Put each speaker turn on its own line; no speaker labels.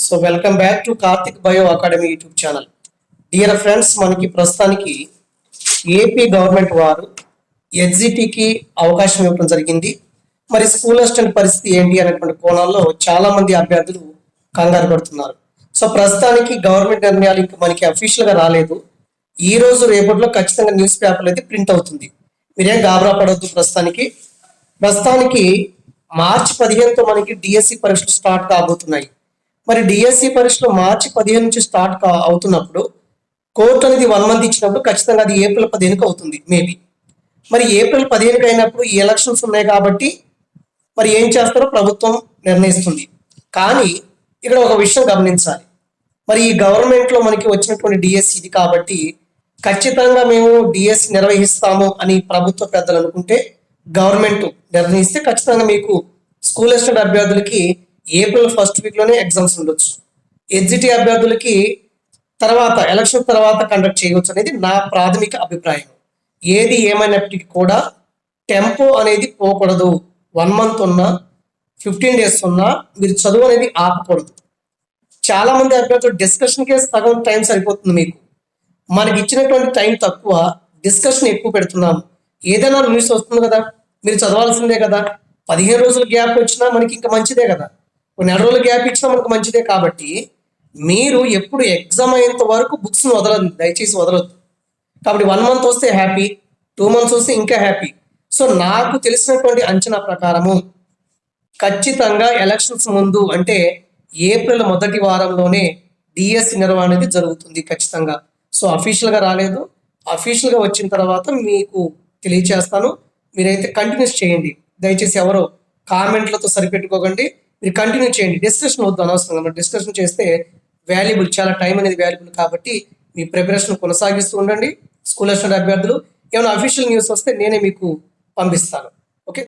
So welcome back to Karthik bio academy YouTube channel dear friends మనకి ప్రస్తుతానికి AP government వారు ఎగ్జిటీకి అవకాశం ఇవ్వడం జరిగింది. మరి స్కూల్ అసిస్టెంట్ పరిస్థితి ఏంటి అనేటువంటి కోణాల్లో చాలా మంది అభ్యర్థులు కంగారు పడుతున్నారు. సో ప్రస్తుతానికి గవర్నమెంట్ నిర్ణయాలు ఇంకా మనకి అఫీషియల్గా రాలేదు. ఈ రోజు రేపటిలో ఖచ్చితంగా న్యూస్ పేపర్లు అయితే ప్రింట్ అవుతుంది. మీరేం గాబరా పడవద్దు ప్రస్తుతానికి. ప్రస్తుతానికి మార్చి పదిహేనుతో మనకి డిఎస్సి పరీక్షలు స్టార్ట్ కాబోతున్నాయి. మరి డిఎస్సి పరీక్షలు మార్చి పదిహేను నుంచి స్టార్ట్ అవుతున్నప్పుడు కోర్టు అనేది వన్ మంత్ ఇచ్చినప్పుడు ఖచ్చితంగా అది ఏప్రిల్ పదిహేనుకి అవుతుంది మేబీ మరి ఏప్రిల్ పదిహేనుకి అయినప్పుడు ఈ ఎలక్షన్స్ ఉన్నాయి కాబట్టి మరి ఏం చేస్తారో ప్రభుత్వం నిర్ణయిస్తుంది. కానీ ఇక్కడ ఒక విషయం గమనించాలి. మరి ఈ గవర్నమెంట్లో మనకి వచ్చినటువంటి డిఎస్సి ఇది కాబట్టి ఖచ్చితంగా మేము డిఎస్సి నిర్వహిస్తాము అని ప్రభుత్వ పెద్దలు అనుకుంటే గవర్నమెంట్ నిర్ణయిస్తే ఖచ్చితంగా మీకు స్కూల్ అసిస్టెంట్ అభ్యర్థులకి ఏప్రిల్ ఫస్ట్ వీక్లోనే ఎగ్జామ్స్ ఉండొచ్చు. ఎగ్జిటి అభ్యర్థులకి తర్వాత ఎలక్షన్ తర్వాత కండక్ట్ చేయవచ్చు అనేది నా ప్రాథమిక అభిప్రాయం. ఏది ఏమైనప్పటికీ కూడా టెంపో అనేది పోకూడదు. వన్ మంత్ ఉన్నా ఫిఫ్టీన్ డేస్ ఉన్నా మీరు చదువు అనేది ఆపకూడదు. చాలా మంది అభ్యర్థులు డిస్కషన్కే సగం టైం సరిపోతుంది మీకు. మనకి ఇచ్చినటువంటి టైం తక్కువ డిస్కషన్ ఎక్కువ పెడుతున్నాం. ఏదైనా న్యూస్ వస్తుంది కదా మీరు చదవాల్సిందే కదా. పదిహేను రోజులు గ్యాప్ వచ్చినా మనకి ఇంకా మంచిదే కదా. నెల రోజులు గ్యాప్ ఇచ్చినా మనకు మంచిదే కాబట్టి మీరు ఎప్పుడు ఎగ్జామ్ అయ్యేంత వరకు బుక్స్ని వదలదు దయచేసి వదలొద్దు. కాబట్టి వన్ మంత్ వస్తే హ్యాపీ టూ మంత్స్ వస్తే ఇంకా హ్యాపీ సో నాకు తెలిసినటువంటి అంచనా ప్రకారము ఖచ్చితంగా ఎలక్షన్స్ ముందు అంటే ఏప్రిల్ మొదటి వారంలోనే డిఎస్ నిర్వహణ అనేది జరుగుతుంది ఖచ్చితంగా. సో అఫీషియల్గా రాలేదు. అఫీషియల్గా వచ్చిన తర్వాత మీకు తెలియచేస్తాను. మీరైతే కంటిన్యూస్ చేయండి. దయచేసి ఎవరో కామెంట్లతో సరిపెట్టుకోకండి. మీరు కంటిన్యూ చేయండి. డిస్కషన్ వద్దు అనవసరం అనవసరంగా డిస్కషన్ చేస్తే వాల్యుబుల్ చాలా టైం అనేది వాల్యుబుల్ కాబట్టి మీ ప్రిపరేషన్ కొనసాగిస్తూ ఉండండి. స్కూల్ అసిస్టెంట్ అభ్యర్థులు ఏమైనా అఫీషియల్ న్యూస్ వస్తే నేనే మీకు పంపిస్తాను.